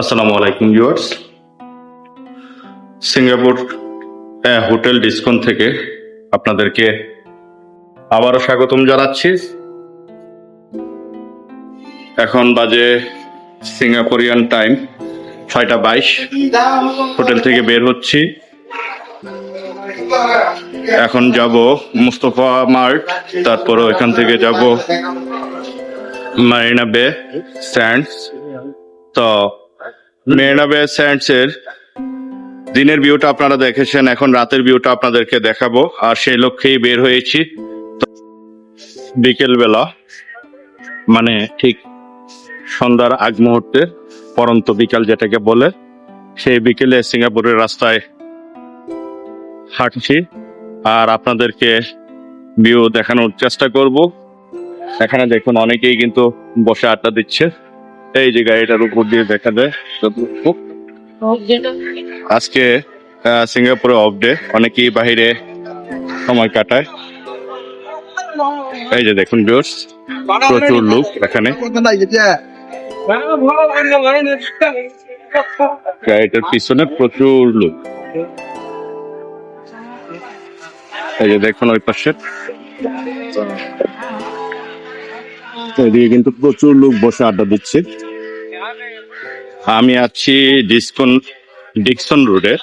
আসসালামু আলাইকুম viewers. Singapore hotel ডিসকন থেকে আপনাদেরকে আবারও স্বাগতম জানাচ্ছি। এখন বাজে সিঙ্গাপুরিয়ান টাইম, ছয়টা বাইশ, হোটেল থেকে বের হচ্ছি। এখন যাব মুস্তফা মার্ট, তারপর এখান থেকে যাব মারিনা বে, স্যান্ডস। তো মেরিনা স্যান্ডস এর দিনের ভিউটা আপনারা দেখেছেন, এখন রাতের ভিউটা আপনাদেরকে দেখাবো, আর সেই লক্ষ্যেই বের হয়েছি। বিকেল বেলা মানে ঠিক সন্ধ্যার আগ মুহূর্তে, পরন্ত বিকাল যেটাকে বলে, সেই বিকেলে সিঙ্গাপুরের রাস্তায় হাঁটছি, আর আপনাদেরকে ভিউ দেখানোর চেষ্টা করব। এখানে দেখুন, অনেকেই কিন্তু বসে আড্ডা দিচ্ছে। এই যে গাড়িটার উপর দিয়ে দেখা যায় আজকে সিঙ্গাপুরে অফ ডে অনেকেই বাহিরে সময় কাটায়। এই যে দেখুন জোর প্রচুর লোক এখানে। গাড়িটার পিছনে প্রচুর লোক। এই যে দেখুন, ওই পাশে। এদিকে কিন্তু প্রচুর লোক বসে আড্ডা দিচ্ছে। আমি আছি ডিসকন, ডিকসন রোডে।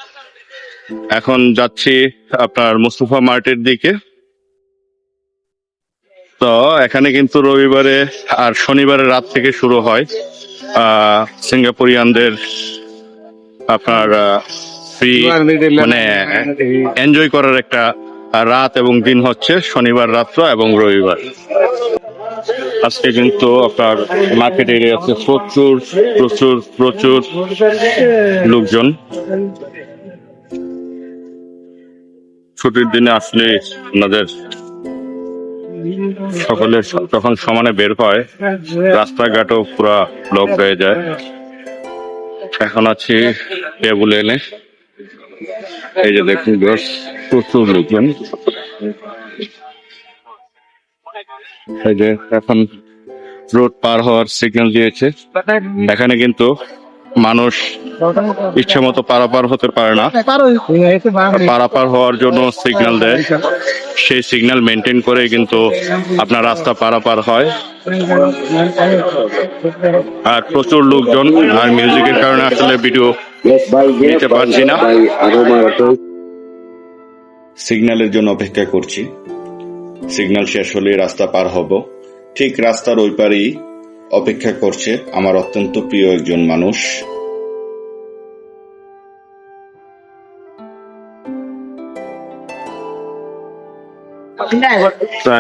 এখন যাচ্ছি আপনার মুস্তফা মার্টের দিকে। তো এখানে কিন্তু রবিবারে আর শনিবারে রাত থেকে শুরু হয় সিঙ্গাপুরিয়ানদের আপনার ফ্রি মানে এনজয় করার একটা রাত এবং দিন হচ্ছে শনিবার রাত্র এবং রবিবার। আজকে কিন্তু আপনার মার্কেট এরিয়াতে প্রচুর প্রচুর প্রচুর লোকজন। ছুটির দিনে আসলে আপনাদের সকলের যখন সমানে বের হয়, রাস্তাঘাটও পুরা ব্লক হয়ে যায়। এখন আছি টেবুল এনে। এই যে দেখুন প্রচুর লোকজন। এই যে এখন রোড পার হওয়ার সিগন্যাল দিয়েছে। এখানে কিন্তু মানুষ ইচ্ছে মতো পারাপার হতে পারে না। পারাপার হওয়ার জন্য সিগন্যাল দেয়। সেই সিগন্যাল মেনটেন করে কিন্তু আপনার রাস্তা পারাপার হয়। আর প্রচুর লোকজন আর মিউজিকের কারণে আসলে ভিডিও নিতে পারছি না। সিগন্যালের জন্য অপেক্ষা করছি। সিগন্যাল শেষ হলে রাস্তা পার হব। ঠিক রাস্তার ওই পারেই অপেক্ষা করছে আমার অত্যন্ত প্রিয় একজন মানুষ।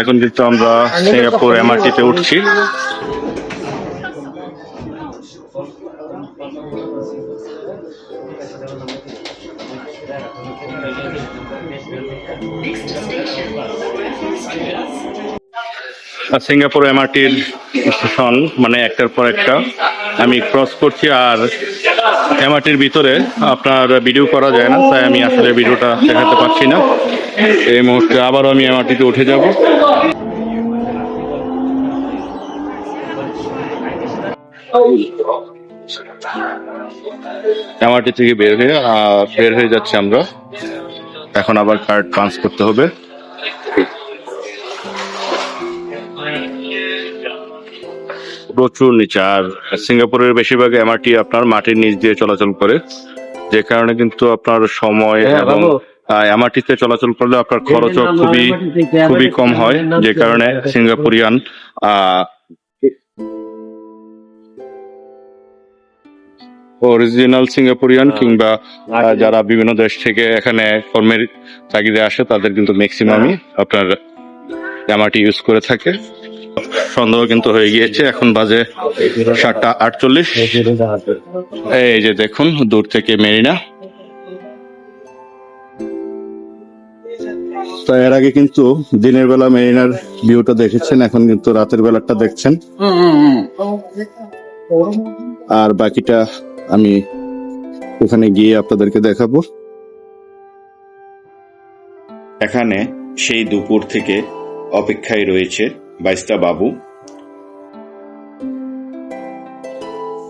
এখন কিন্তু আমরা সিঙ্গাপুর এমআরটিতে উঠছি। সিঙ্গাপুর এমআরটির স্টেশন মানে একটার পর একটা। আমি ক্রস করছি আর এমআরটির ভিতরে আপনার ভিডিও করা যায় না, তাই আমি আসলে ভিডিওটা দেখাতে পারছি না। এই মুহূর্তে আবারও আমি এমআরটিতে উঠে যাব। এমআরটি থেকে বের হয়ে বের হয়ে যাচ্ছে আমরা। এখন আবার কার্ড ট্রান্স করতে হবে। প্রচুর নিচে। আর সিঙ্গাপুরের বেশিরভাগ এমআরটি আপনার মাটির নিচ দিয়ে চলাচল করে যে কারণে কিন্তু আপনার সময় এবং এমআরটিতে চলাচল করলে আপনার খরচও খুবই খুবই কম হয় যে কারণে সিঙ্গাপুরিয়ান অরিজিনাল সিঙ্গাপুরিয়ান কিংবা যারা বিভিন্ন দেশ থেকে এখানে কর্মের তাগিদে আসে তাদের কিন্তু ম্যাক্সিমামই আপনার এমআরটি ইউজ করে থাকে। সন্দেহ কিন্তু হয়ে গিয়েছে। এখন বাজে সাতটা আটচল্লিশ। এই যে দেখুন, দূর থেকে মেরিনা। তো এর আগে কিন্তু দিনের বেলা মেরিনার ভিউটা দেখেছেন, এখন কিন্তু রাতের বেলাটা দেখছেন। আর বাকিটা আমি ওখানে গিয়ে আপনাদেরকে দেখাবো। এখানে সেই দুপুর থেকে অপেক্ষায় রয়েছে বাইস্তা বাবু।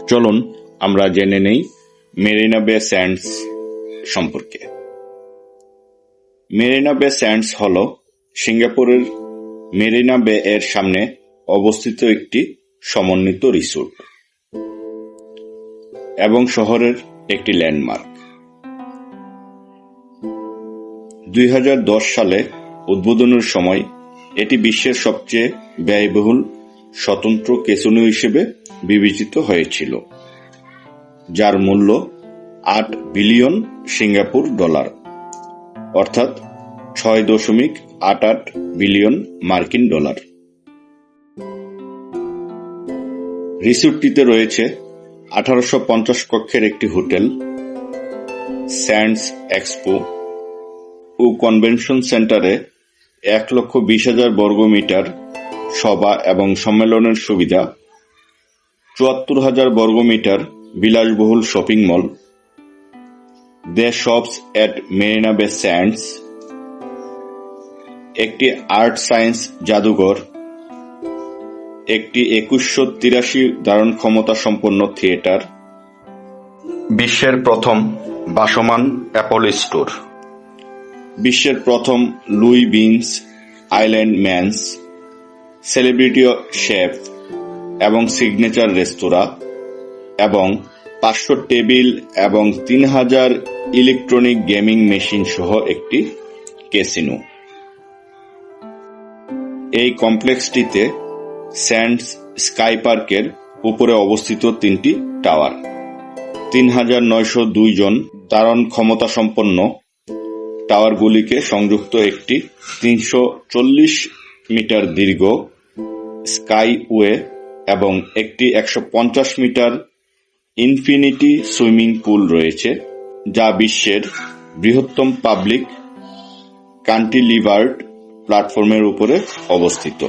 চলুন, আমরা জেনে নেই মেরিনা বে স্যান্ডস সম্পর্কে। মেরিনা বে স্যান্ডস হল সিঙ্গাপুরের মেরিনা বে এর সামনে অবস্থিত একটি সমন্বিত রিসোর্ট এবং শহরের একটি ল্যান্ডমার্ক। দুই হাজার দশ সালে উদ্বোধনের সময় এটি বিশ্বের সবচেয়ে ব্যয়বহুল স্বতন্ত্র কেসিনো হিসেবে বিবেচিত হয়েছিল, যার মূল্য আট বিলিয়ন সিঙ্গাপুর ডলার, অর্থাৎ ছয় দশমিক আট আট বিলিয়ন মার্কিন ডলার। রিসোর্টটিতে রয়েছে আঠারোশো পঞ্চাশ কক্ষের একটি হোটেল, স্যান্ডস এক্সপো ও কনভেনশন সেন্টারে এক লক্ষ বিশ হাজার বর্গমিটার সভা এবং সম্মেলনের সুবিধা। চুয়াত্তর হাজার বর্গমিটার বিলাসবহুল shopping mall. The shops at Marina Bay Sands একটি আর্ট সায়েন্স জাদুঘর। একটি একুশশো তিরাশি ধারণ ক্ষমতা সম্পন্ন থিয়েটার। বিশ্বের প্রথম বাসমান অ্যাপল স্টোর বিশ্বের প্রথম লুই বিনস আইল্যান্ড ম্যানস, সেলিব্রিটি শেফ এবং সিগনেচার রেস্তোরাঁ এবং পাঁচশো টেবিল এবং তিন হাজার ইলেকট্রনিক গেমিং মেশিন সহ একটি ক্যাসিনো। এই কমপ্লেক্সটিতে স্যান্ডস স্কাই পার্কের উপরে অবস্থিত তিনটি টাওয়ার। তিন হাজার নয়শো দুই জন ধারণ ক্ষমতা সম্পন্ন টাওয়ারগুলিকে সংযুক্ত একটি তিনশো চল্লিশ মিটার দীর্ঘ স্কাইওয়ে এবং একটি একশো পঞ্চাশ মিটার ইনফিনিটি সুইমিং পুল রয়েছে, যা বিশ্বের বৃহত্তম পাবলিক কান্টিলিভার্ড প্ল্যাটফর্মের উপরে অবস্থিত।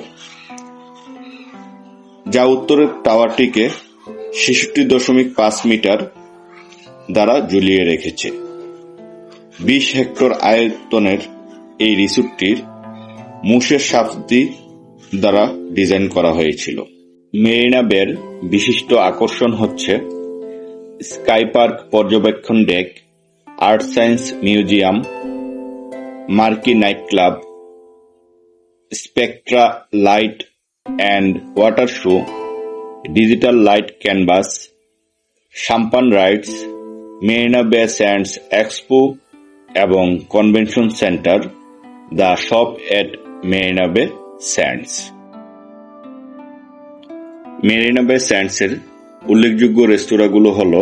যা উত্তরের টাওয়ারটিকে ছেষট্টি দশমিক পাঁচ মিটার দ্বারা ঝুলিয়ে রেখেছে। বিশ হেক্টর আয়তনের এই রিসোর্টটির মুসের সাফদি দ্বারা ডিজাইন করা হয়েছিল। মেরিনা বের বিশিষ্ট আকর্ষণ হচ্ছে স্কাই পার্ক পর্যবেক্ষণ deck, Art Science Museum, Marquee night club, Spectra light and water show, digital light canvas sampan rides, Marina Bay Sands Expo এবং Convention Centre, the shop at Marina Bay Sands. Marina বে স্যান্ডসের উল্লেখযোগ্য রেস্তোরাঁগুলো হল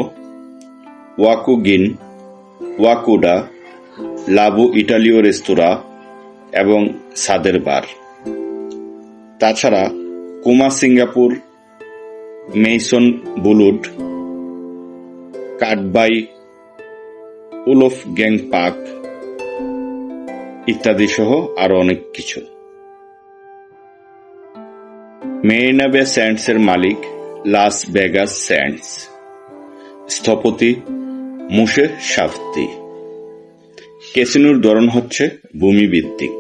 ওয়াকুগিন, ওয়াকুডা, লাবু ইটালীয় রেস্তোরাঁ এবং সাদের bar. তাছাড়া Koma Singapore, Maison Boulud cut by Wolfgang Puck ইত্যাদি সহ আরও অনেক কিছু। মেরিনা বে স্যান্ডসের মালিক লাস ভেগাস স্যান্ডস স্থপতি মুসে সাফতি ক্যাসিনোর ধরন হচ্ছে ভূমিভিত্তিক।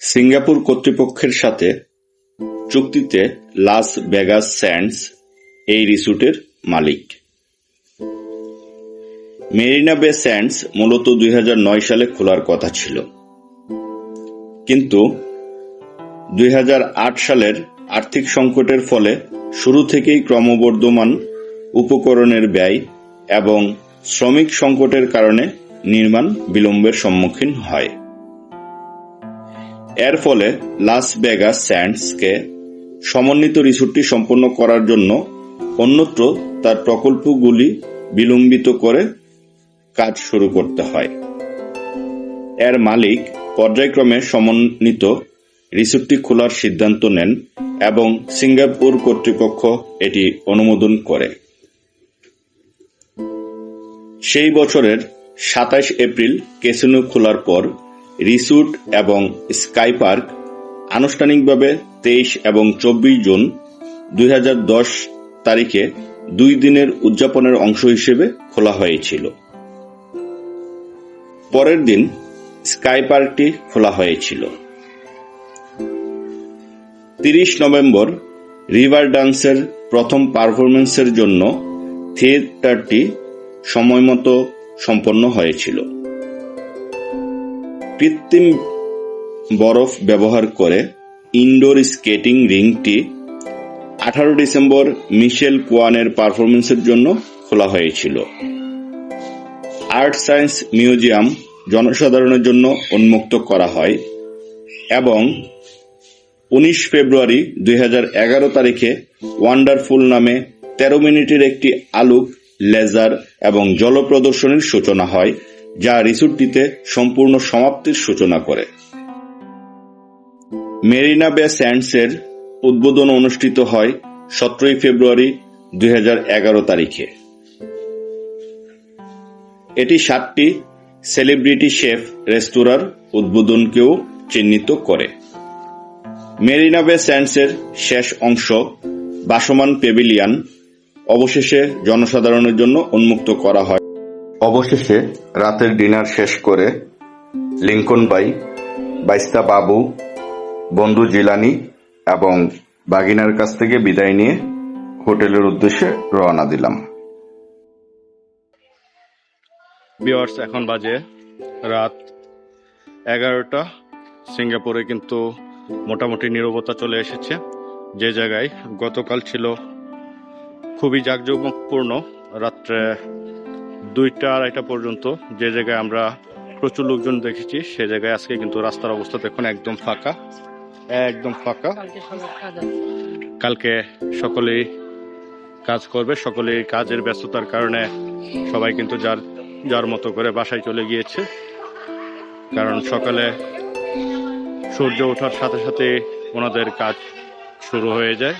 সিঙ্গাপুর কর্তৃপক্ষের সাথে চুক্তিতে লাস ভেগাস স্যান্ডস এই রিসোর্টের মালিক। মেরিনা বে স্যান্ডস মূলত দুই হাজার নয় সালে খোলার কথা ছিল। কিন্তু দুই হাজার আট সালের আর্থিক সংকটের ফলে শুরু থেকেই ক্রমবর্ধমান উপকরণের ব্যয় এবং শ্রমিক সংকটের কারণে নির্মাণ বিলম্বের সম্মুখীন হয়। এর ফলে লাস ভেগাস স্যান্ডসকে সমন্বিত রিসোর্টটি সম্পন্ন করার জন্য অন্যত্র তার প্রকল্পগুলি বিলম্বিত করে কাজ শুরু করতে হয়। এর মালিক পর্যায়ক্রমে সমন্বিত রিসোর্টটি খোলার সিদ্ধান্ত নেন এবং সিঙ্গাপুর কর্তৃপক্ষ এটি অনুমোদন করে। সেই বছরের সাতাশ এপ্রিল ক্যাসিনো খোলার পর রিসোর্ট এবং স্কাই পার্ক আনুষ্ঠানিকভাবে তেইশ এবং চব্বিশ জুন দুই হাজার দশ তারিখে দুই দিনের উদযাপনের অংশ হিসেবে খোলা হয়েছিল। পরের দিন স্কাই পার্কটি খোলা হয়েছিল। তিরিশ নভেম্বর রিভার ডান্সের প্রথম পারফরমেন্সের জন্য থিয়েটারটি সময়মতো সম্পন্ন হয়েছিল। কৃত্রিম বরফ ব্যবহার করে ইনডোর স্কেটিং রিংটি আঠারো ডিসেম্বর মিশেল কোয়ানের পারফরমেন্সের জন্য খোলা হয়েছিল। আর্ট সায়েন্স মিউজিয়াম জনসাধারণের জন্য উন্মুক্ত করা হয় এবং উনিশ ফেব্রুয়ারি দুই হাজার এগারো তারিখে ওয়ান্ডারফুল নামে তেরো মিনিটের একটি আলোক, লেজার এবং জল প্রদর্শনীর সূচনা হয়, যা রিসোর্টটিতে সম্পূর্ণ সমাপ্তির সূচনা করে। মেরিনা বে স্যান্ডসের উদ্বোধন অনুষ্ঠিত হয় সতেরোই ফেব্রুয়ারি দুই হাজার এগারো তারিখে। এটি সাতটি সেলিব্রিটি শেফ রেস্তোরাঁর উদ্বোধনকেও চিহ্নিত করে। মেরিনা বে স্যান্ডসের শেষ অংশ বাসমান পেভিলিয়ান অবশেষে জনসাধারণের জন্য উন্মুক্ত করা হয়। অবশেষে রাতের ডিনার শেষ করে লিঙ্কন বাই, বাইস্তা বাবু, বন্ধু জিলানি এবং বাগিনার কাছ থেকে বিদায় নিয়ে হোটেলের উদ্দেশ্যে রওনা দিলাম। বিয়ার্স এখন বাজে রাত এগারোটা। সিঙ্গাপুরে কিন্তু মোটামুটি নীরবতা চলে এসেছে। যে জায়গায় গতকাল ছিল খুবই জাঁকজমকপূর্ণ, রাত্রে দুইটা আড়াইটা পর্যন্ত যে জায়গায় আমরা প্রচুর লোকজন দেখেছি, সে জায়গায় আজকে কিন্তু রাস্তার অবস্থা দেখুন একদম ফাঁকা একদম ফাঁকা। কালকে সকলেই কাজ করবে, সকলেই কাজের ব্যস্ততার কারণে সবাই কিন্তু যার যার মতো করে বাসায় চলে গিয়েছে। কারণ সকালে সূর্য ওঠার সাথে সাথে ওনাদের কাজ শুরু হয়ে যায়।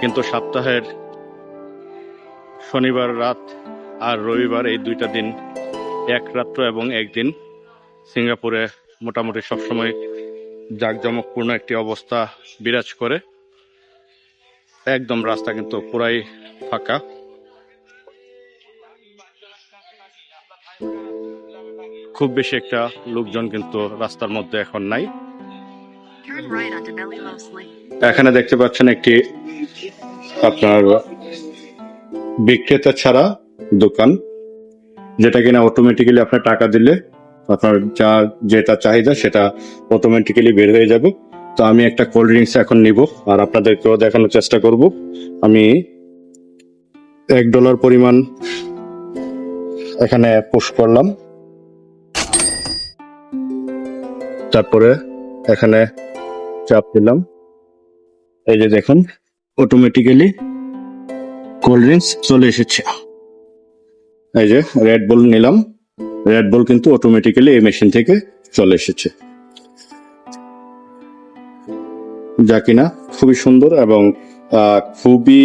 কিন্তু সপ্তাহের শনিবার রাত আর রবিবার এই দুইটা দিন, এক রাত্র এবং একদিন, সিঙ্গাপুরে মোটামুটি সবসময় জাঁকজমকপূর্ণ একটি অবস্থা বিরাজ করে। একদম রাস্তা কিন্তু পুরাই ফাঁকা। খুব বেশি একটা লোকজন কিন্তু রাস্তার মধ্যে এখন নাই. এখানে দেখতে পাচ্ছেন একটি আপনার বিক্রেতা ছাড়া দোকান যেটা কিনা অটোমেটিক্যালি আপনার টাকা দিলে আপনার যা যেটা চাহিদা সেটা অটোমেটিক্যালি বের হয়ে যাবে। তো আমি একটা কোল্ড ড্রিঙ্কস এখন নিব আর আপনাদেরকেও দেখানোর চেষ্টা করব। আমি এক ডলার পরিমাণ এখানে পুশ করলাম। তারপরে এখানে চাপ দিলাম। এই যে দেখুন অটোমেটিক্যালি কোল্ড ড্রিঙ্কস চলে এসেছে। এই যে রেড বল নিলাম। রেড বল কিন্তু অটোমেটিক্যালি এই মেশিন থেকে চলে এসেছে। যা কিনা খুবই সুন্দর এবং খুবই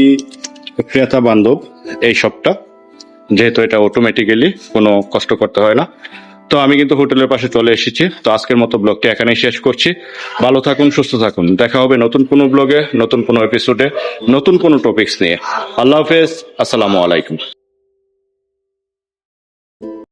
ক্রেতা বান্ধব এই শপটা যেহেতু এটা অটোমেটিক্যালি কোনো কষ্ট করতে হয় না। তো আমি কিন্তু হোটেলের পাশে চলে এসেছি। তো আজকের মতো ব্লগটি এখানেই শেষ করছি। ভালো থাকুন, সুস্থ থাকুন। দেখা হবে নতুন কোনো ব্লগে, নতুন কোনো এপিসোডে নতুন কোনো টপিকস নিয়ে। আল্লাহ হাফেজ। আসসালামু আলাইকুম।